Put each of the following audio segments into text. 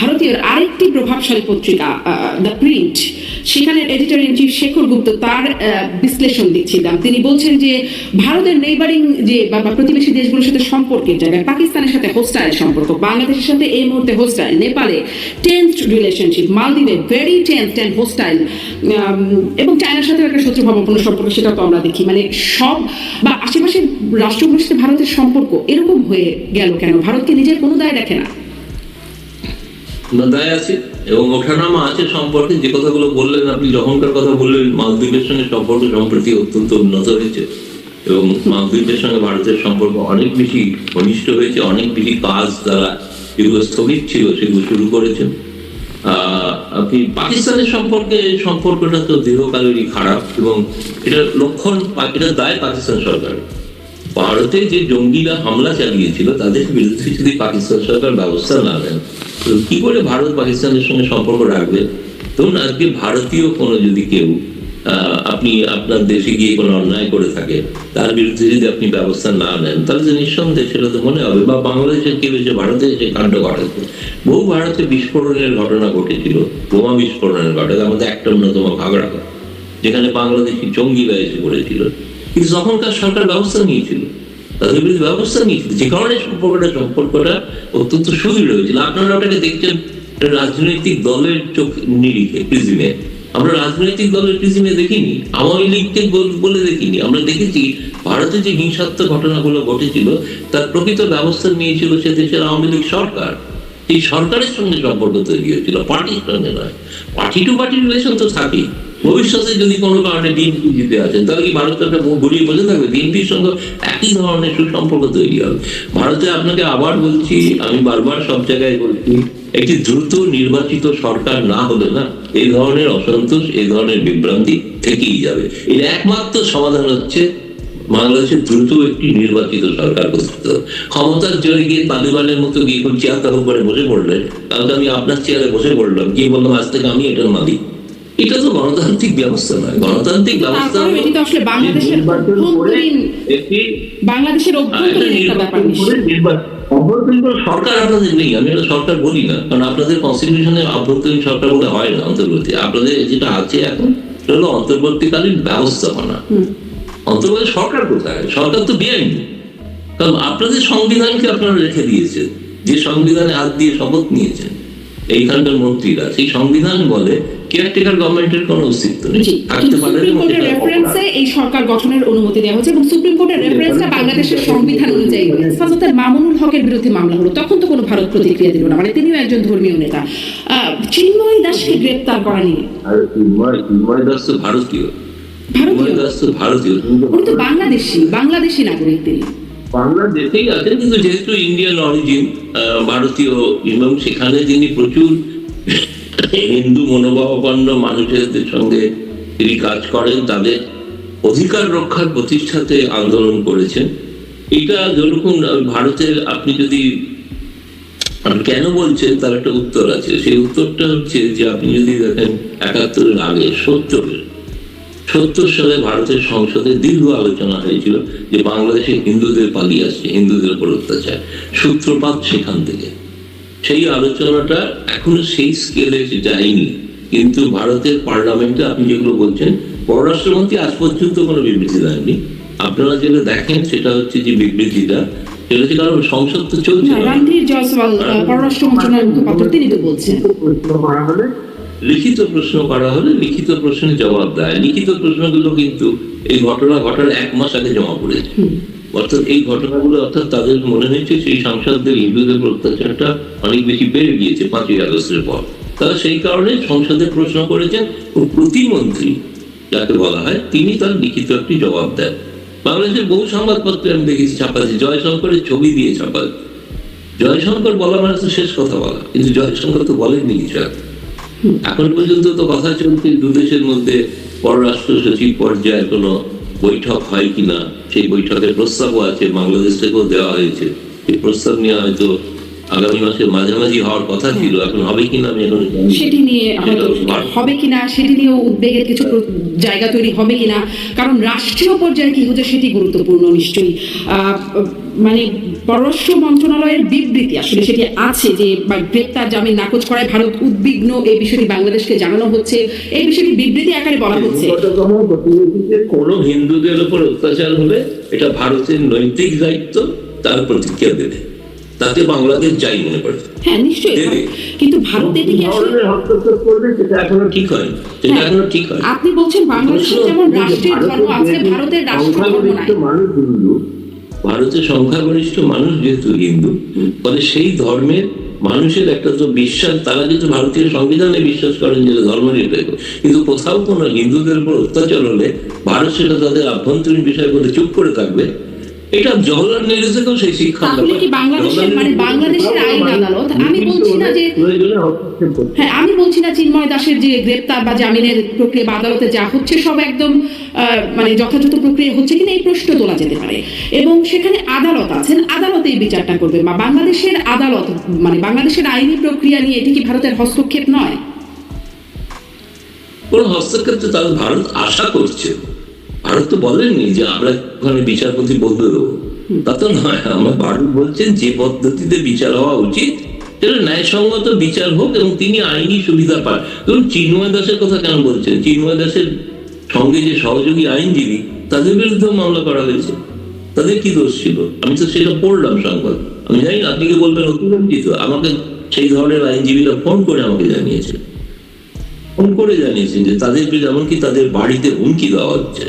ভারতীয় আরেকটি প্রভাবশালী পত্রিকা দ্য প্রিন্ট সেখানে editor in chief Shekhar Gupta তার বিশ্লেষণ দিচ্ছিলাম। তিনি বলছেন যে, ভারতের নেইবারিং যে, বা প্রতিবেশী দেশগুলোর সাথে সম্পর্কের জায়গায় পাকিস্তানের সাথে হোস্টাইল সম্পর্ক, বাংলাদেশের সাথে এই মুহূর্তে হোস্টাইল নেপালে টেন্স রিলেশনশিপ মালদ্বীপে ভেরি টেন্স অ্যান্ড হোস্টাইল এবং চায়নার সাথে একটা শত্রুভাবাপন্ন সম্পর্ক সেটা তো আমরা দেখি। মানে সব, বা আশেপাশের রাষ্ট্রগুলোর সাথে ভারতের সম্পর্ক এরকম হয়ে গেল কেন? ভারতকে নিজের কোনো দায় দেখে না। দায় আছে এবং ওঠানামা আছে সম্পর্কে যে কথাগুলো বললেন আপনি, যখনকার কথা বললেন, মালদ্বীপের সঙ্গে সম্পর্ক সম্প্রতি অত্যন্ত উন্নত হয়েছে এবং মালদ্বীপের সঙ্গে ভারতের সম্পর্ক অনেক বেশি ঘনিষ্ঠ হয়েছে, অনেক বেশি কাজ তারা যেগুলো স্থগিত ছিল সেগুলো শুরু করেছেন। আপনি পাকিস্তানের সম্পর্কে, সম্পর্কটা তো দীর্ঘকালেরই খারাপ এবং এটার লক্ষণ এটার দায় পাকিস্তান সরকার ভারতে যে জঙ্গিরা হামলা চালিয়েছিল, তাদের বিরুদ্ধে যদি পাকিস্তান সরকার ব্যবস্থা না নেন কি করে ভারত পাকিস্তানের সঙ্গে সম্পর্ক রাখবে? ধরুন, আজকে ভারতীয় কোনো যদি কেউ আপনি আপনার দেশে গিয়ে কোনো অন্যায় করে থাকে, তার বিরুদ্ধে যদি আপনি ব্যবস্থা না নেন, তাহলে তো নিঃসন্দেহে সেটা তো মনে হবে। বা বাংলাদেশের কেউ এসে ভারতে এসে কাণ্ড ঘটাচ্ছে। বহু ভারতে বিস্ফোরণের ঘটনা ঘটেছিল, বোমা বিস্ফোরণের ঘটনা, আমাদের একটা অন্যতম ভাগড়া যেখানে বাংলাদেশি জঙ্গিরা এসে পড়েছিল। কিন্তু তখনকার সরকার ব্যবস্থা নিয়েছিল তাদের বিরুদ্ধে ব্যবস্থা নিয়েছিল, যে কারণে সম্পর্কটা সম্পর্কটা অত্যন্ত সুদৃঢ় হয়েছিল। আপনারা ওটাকে দেখছেন রাজনৈতিক দলের চোখ নিরিখে আমরা রাজনৈতিক দলের দেখিনি, আওয়ামী লীগকে বলে দেখিনি। আমরা দেখেছি, ভারতে যে হিংসাত্মক ঘটনাগুলো ঘটেছিল, তার প্রকৃত ব্যবস্থা নিয়েছিল সে দেশের আওয়ামী লীগ সরকার। এই সরকারের সঙ্গে সম্পর্ক তৈরি হয়েছিল, পার্টির সঙ্গে নয়। পার্টি টু পার্টি রিলেশন তো থাকেই। ভবিষ্যতে যদি কোনো কারণে বিএনপি জিতে আসেন, তাহলে কি ভারত মুখ ঘুরিয়ে বসে থাকবে? বিএনপির সঙ্গে একই ধরনের সুসম্পর্ক তৈরি হবে। ভারতে আপনাকে আবার বলছি, আমি বারবার সব জায়গায় বলছি, একটি দ্রুত নির্বাচিত সরকার না হলে না এই ধরনের অসন্তোষ এই ধরনের বিভ্রান্তি থেকেই যাবে। এর একমাত্র সমাধান হচ্ছে বাংলাদেশের দ্রুত একটি নির্বাচিত সরকার করতে ক্ষমতার জোরে গিয়ে তালিবানের মতো গিয়ে চেয়ার দখল করে বসে পড়লেন, তাহলে আমি আপনার চেয়ারে বসে পড়লাম, গিয়ে বললাম, আজ থেকে আমি এটার মালিক। এটা তো গণতান্ত্রিক ব্যবস্থা নয়। গণতান্ত্রিক ব্যবস্থা তো আসলে বাংলাদেশের অভ্যন্তরীণ বাংলাদেশের অভ্যন্তরীণ একটা ব্যাপার নির্বাচন করে নিশ্চয়ই। নির্বাচন- অভ্যন্তরীণ সরকার আপনাদের নেই। আমি এটা সরকার বলি না। কারণ আপনাদের কনস্টিটিউশনে অভ্যন্তরীণ সরকার বলে হয় না অন্তর্বর্তী। আপনাদের যেটা আছে এখন সেটা হলো অন্তর্বর্তীকালীন ব্যবস্থাপনা। অন্তর্বর্তী সরকার কোথায়? সরকার তো বেআইনি। কারণ আপনাদের সংবিধানকে আপনারা রেখে দিয়েছেন? যে সংবিধানে হাত দিয়ে শপথ নিয়েছেন এইখানকার মন্ত্রীরা সেই সংবিধান বলে কেয়ারটেকার গভর্নমেন্টের কোনো অস্তিত্ব নেই। রেফারেন্সে এই সরকার গঠনের অনুমতি দেওয়া হচ্ছে এবং সুপ্রিম কোর্টের রেফারেন্সটা বাংলাদেশের সংবিধান অনুযায়ী হেফাজতের মামুনুল হকের বিরুদ্ধে মামলা হলো তখন তো কোনো ভারত প্রতিক্রিয়া দিল না মানে তিনিও একজন ধর্মীয় নেতা। চিন্ময় দাসকে গ্রেপ্তার করা নিয়ে। চিন্ময় দাস তো ভারতীয়। ভারতীয়? চিন্ময় দাস তো ভারতীয়। উনি তো বাংলাদেশি বাংলাদেশি নাগরিক তিনি। বাংলাদেশেই আছেন কিন্তু যেহেতু ইন্ডিয়ান অরিজিন ভারতীয় এবং সেখানে তিনি প্রচুর হিন্দু মনোভাবাপন্ন মানুষের সঙ্গে তিনি কাজ করেন, তাদের অধিকার রক্ষার প্রতিষ্ঠাতে আন্দোলন করেছেন। এটা যেরকম ভারতের আপনি যদি কেন বলছেন, তার একটা উত্তর আছে। সেই উত্তরটা হচ্ছে যে, আপনি যদি দেখেন একাত্তরের আগে সত্তরের, সত্তর সালে ভারতের সংসদে দীর্ঘ আলোচনা হয়েছিল যে, বাংলাদেশে হিন্দুদের পালিয়ে আসছে, হিন্দুদের উপর অত্যাচার। সূত্রপাত সেখান থেকে। সেই আলোচনাটা এখনও সেই স্কেলে যায়নি। কিন্তু ভারতের পার্লামেন্টে আপনি যেগুলো বলছেন পররাষ্ট্রমন্ত্রী আজ পর্যন্ত কোনো বিবৃতি দেননি। আপনারা যেটা দেখেন সেটা হচ্ছে যে বিবৃতিটা সেটা হচ্ছে কারণ সংসদ তো চলছে। না, না। রণধীর জয়সওয়াল পররাষ্ট্র মন্ত্রণালয়ের মুখপাত্র তিনি তো বলছেন। প্রশ্ন করা হলে লিখিত প্রশ্ন করা হলে লিখিত প্রশ্নের জবাব দেয়। লিখিত প্রশ্নগুলো কিন্তু এই ঘটনা ঘটার এক মাস আগে জমা পড়েছে। অর্থাৎ এই ঘটনাগুলো, অর্থাৎ তাদের মনে হয়েছে সেই সাংসদদের হিন্দুদের উপর অত্যাচারটা অনেক বেশি বেড়ে গিয়েছে পাঁচই আগস্টের পর। তারা সেই কারণে সংসদে প্রশ্ন করেছেন প্রতিমন্ত্রী যাকে বলা হয়, তিনি তার লিখিত একটি জবাব দেন। বাংলাদেশের বহু সংবাদপত্রে আমি দেখেছি ছাপাচ্ছে, জয়শঙ্করের ছবি দিয়ে ছাপাচ্ছে। জয়শঙ্কর বলা মানে তো শেষ কথা বলা, কিন্তু জয়শঙ্কর তো বলেননি কিছু এখন। এখন পর্যন্ত তো কথা চলছে দু দেশের মধ্যে পররাষ্ট্র সচিব পর্যায়ে কোনো বৈঠক হয় কিনা, সেই বৈঠকের প্রস্তাবও আছে, বাংলাদেশ থেকেও দেওয়া হয়েছে। এই প্রস্তাব নিয়ে হয়তো আগামী মাসের মাঝামাঝি হওয়ার কথা ছিল এখন হবে কিনা আমি এখন সেটি নিয়ে হবে কিনা সেটি নিয়েও উদ্বেগের কিছু জায়গা তৈরি হবে কিনা কারণ রাষ্ট্রীয় পর্যায়ে কি হচ্ছে সেটি গুরুত্বপূর্ণ নিশ্চয়ই। মানে পররাষ্ট্র মন্ত্রণালয়ের বিবৃতি আসলে সেটি আছে যে গ্রেপ্তার জামিন নাকচ করায় ভারত উদ্বিগ্ন। এই বিষয়টি বাংলাদেশকে জানানো হচ্ছে। এই বিষয়টি বিবৃতি আকারে বলা হচ্ছে। কোনো হিন্দুদের উপর অত্যাচার হলে এটা ভারতের নৈতিক দায়িত্ব তার প্রতিক্রিয়া দেবে। তাতে বাংলাদেশ যাই মনে করে। হ্যাঁ নিশ্চয়ই। দেবে। কিন্তু ভারত হস্তক্ষেপ করবে সেটা এখনও ঠিক হয়। সেটা। এখনও ঠিক হয়। আপনি বলছেন বাংলাদেশে যেমন রাষ্ট্রের ধর্ম আছে ভারতের মানুষ হিন্দু ভারতের সংখ্যাগরিষ্ঠ মানুষ যেহেতু হিন্দু ফলে সেই ধর্মের মানুষের একটা তো বিশ্বাস তারা কিন্তু ভারতীয় সংবিধানে বিশ্বাস করেন যে ধর্ম নিরপেক্ষ কিন্তু কোথাও কোনো হিন্দুদের উপর অত্যাচার হলে ভারত সেটা তাদের আভ্যন্তরীণ বিষয় বলে চুপ করে থাকবে। এটা জওহরলাল সেই শিক্ষা তাহলে কি বাংলাদেশের মানে বাংলাদেশের আইন আদালত আমি বলছি না যে হ্যাঁ আমি বলছি না চিন্ময় দাসের যে গ্রেপ্তার বা জামিনের প্রক্রিয়া বা আদালতে যা হচ্ছে সব একদম মানে যথাযথ প্রক্রিয়া হচ্ছে কিনা এই প্রশ্ন তোলা যেতে পারে। এবং সেখানে আদালত আছেন আদালতে এই বিচারটা করবে বা বাংলাদেশের আদালত মানে বাংলাদেশের আইনি প্রক্রিয়া নিয়ে এটি কি ভারতের হস্তক্ষেপ নয়? কোনো হস্তক্ষেপ তো তাহলে ভারত আশা করছে। ভারত তো বলেননি যে আমরা ওখানে বিচারপতি বদলে দেবো। তা তো নয় আমরা ভারত বলছেন যে পদ্ধতিতে বিচার হওয়া উচিত সেটা ন্যায়সঙ্গত বিচার হোক এবং তিনি আইনি সুবিধা পান। ধরুন চিন্ময় দাসের কথা কেন বলছেন? চিন্ময় দাসের সঙ্গে যে সহযোগী আইনজীবী তাদের বিরুদ্ধে মামলা করা হয়েছে। তাদের কি দোষ ছিল? আমি তো সেটা পড়লাম সংবাদ। আমি জানি আপনি কি বলবেন অতিরঞ্জিত? আমাকে সেই ধরনের আইনজীবীরা ফোন করে আমাকে জানিয়েছে। ফোন করে জানিয়েছেন যে তাদেরকে যেমনকি তাদের বাড়িতে হুমকি দেওয়া হচ্ছে।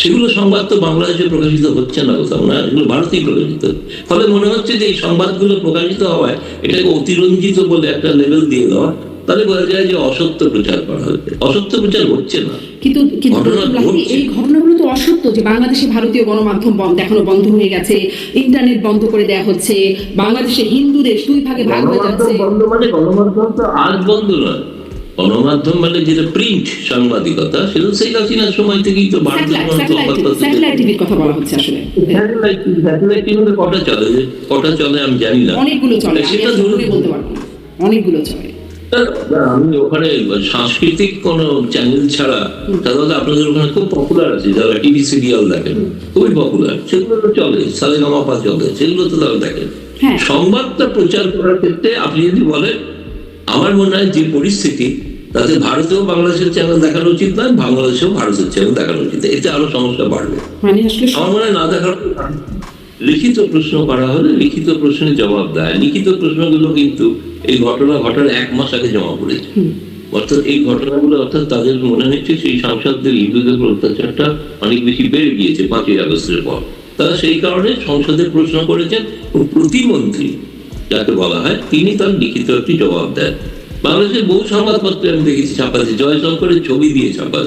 সেগুলো সংবাদ তো বাংলাদেশে প্রকাশিত হচ্ছে না কোথাও না এগুলো ভারতেই প্রকাশিত। ফলে মনে হচ্ছে যে এই সংবাদগুলো প্রকাশিত হওয়ায় এটাকে অতিরঞ্জিত বলে একটা লেভেল দিয়ে দেওয়া তাহলে বোঝা যায় যে অসত্য প্রচার করা হচ্ছে। অসত্য প্রচার হচ্ছে না। কিন্তু এই ঘটনাগুলো তো অসত্য যে বাংলাদেশে ভারতীয় গণমাধ্যম বন্ধ দেখানো বন্ধ হয়ে গেছে ইন্টারনেট বন্ধ করে দেওয়া হচ্ছে বাংলাদেশে হিন্দু দেশ দুই ভাগে ভাগ হয়ে যাচ্ছে। গণমাধ্যম বন্ধ মানে গণমাধ্যম তো আজ বন্ধ নয়। গণমাধ্যম মানে যেটা প্রিন্ট সাংবাদিকতা সেটা সেই হাসিনার সময় থেকেই তো কথা বলা হচ্ছে আসলে। কটা চলে? যে কটা চলে আমি জানি না। সেটা ধরুন। অনেকগুলো চলে। আমি ওখানে সাংস্কৃতিক কোন চ্যানেল ছাড়া সাধারণত আপনাদের ওখানে খুব পপুলার আছে যারা টিভি সিরিয়াল দেখেন। খুবই পপুলার সেগুলো তো চলে সারেগামাপা চলে সেগুলো তো তারা দেখেন। হ্যাঁ। সংবাদটা প্রচার করার ক্ষেত্রে আপনি যদি বলেন আমার মনে হয় যে পরিস্থিতি তাতে ভারতেও বাংলাদেশের চ্যানেল দেখানো উচিত নয় বাংলাদেশেও ভারতের চ্যানেল দেখানো উচিত এতে আরও সমস্যা বাড়বে। মানে আমার মনে হয় না দেখার লিখিত প্রশ্ন করা হলে লিখিত প্রশ্নের জবাব দেয়। লিখিত প্রশ্নগুলো কিন্তু এই ঘটনা ঘটার এক মাস আগে জমা পড়েছে। অর্থাৎ এই ঘটনাগুলো অর্থাৎ তাদের মনে হচ্ছে সেই সাংসদদের হিন্দুদের অত্যাচারটা অনেক বেশি বেড়ে গিয়েছে পাঁচই আগস্টের পর। তারা সেই কারণে সংসদে প্রশ্ন করেছেন প্রতিমন্ত্রী যাকে বলা হয়, তিনি তার লিখিত একটি জবাব দেন। বাংলাদেশের বহু সংবাদপত্রে আমি দেখেছি ছাপাতে জয়শঙ্করের ছবি দিয়ে ছাপা